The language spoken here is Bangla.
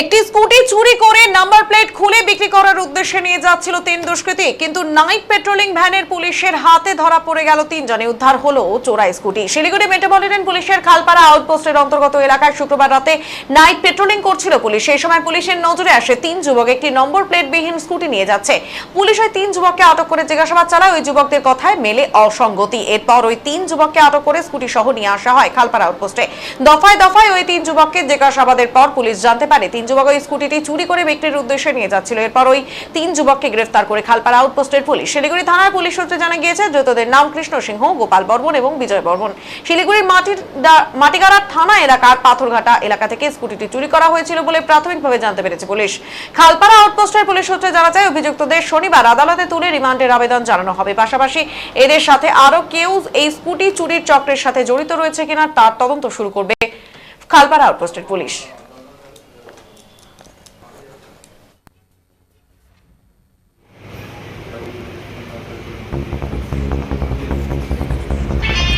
একটি স্কুটি চুরি করে নাম্বার প্লেট খুলে বিক্রি করার উদ্দেশ্যে নিয়ে যাচ্ছিল তিন দুষ্কৃতী। কিন্তু নাইট পেট্রোলিং ভ্যানের পুলিশের হাতে ধরা পড়ে গেল তিনজনে। উদ্ধার হলো চোরা স্কুটি। শিলিগুড়ি মেট্রোপলিটন পুলিশের খালপাড়া আউটপোস্টের অন্তর্গত এলাকায় শুক্রবার রাতে নাইট পেট্রোলিং করছিল পুলিশ। সেই সময় পুলিশের নজরে আসে তিন যুবক একটি নম্বর প্লেট বিহীন স্কুটি নিয়ে যাচ্ছে। পুলিশ ওই তিন যুবককে আটক করে জিজ্ঞাসাবাদ চালায়। ওই যুবকদের কথায় মেলে অসঙ্গতি। এরপর ওই তিন যুবককে আটক করে স্কুটি সহ নিয়ে আসা হয় খালপাড়া আউটপোস্টে। দফায় দফায় ওই তিন যুবককে জিজ্ঞাসাবাদের পর পুলিশ জানতে পারে তিন যুবক ওই স্কুটিটি চুরি করে বিক্রির উদ্দেশ্যে নিয়ে যাচ্ছিল। এরপর ওই তিন যুবককে গ্রেফতার করে খালপাড়া আউটপোস্টের পুলিশ। শিলিগুড়ি থানার পুলিশ সূত্রে জানা গিয়েছে, ধৃতদের নাম কৃষ্ণ সিংহ, গোপাল বর্মন এবং বিজয় বর্মন। শিলিগুড়ির মাটির মাটিগাড়া থানা এলাকার পাথরঘাটা এলাকা থেকে স্কুটিটি চুরি করা হয়েছিল বলে প্রাথমিকভাবে জানতে পেরেছে পুলিশ। খালপাড়া আউটপোস্টের পুলিশ সূত্রে জানা যায়, অভিযুক্তদের শনিবার আদালতে তুলে রিমান্ডের আবেদন জানানো হবে। পাশাপাশি এদের সাথে আরও কেউ এই স্কুটি চুরির চক্রের সাথে জড়িত রয়েছে কিনা, তার তদন্ত শুরু করবে খালপাড়া আউটপোস্টের পুলিশ।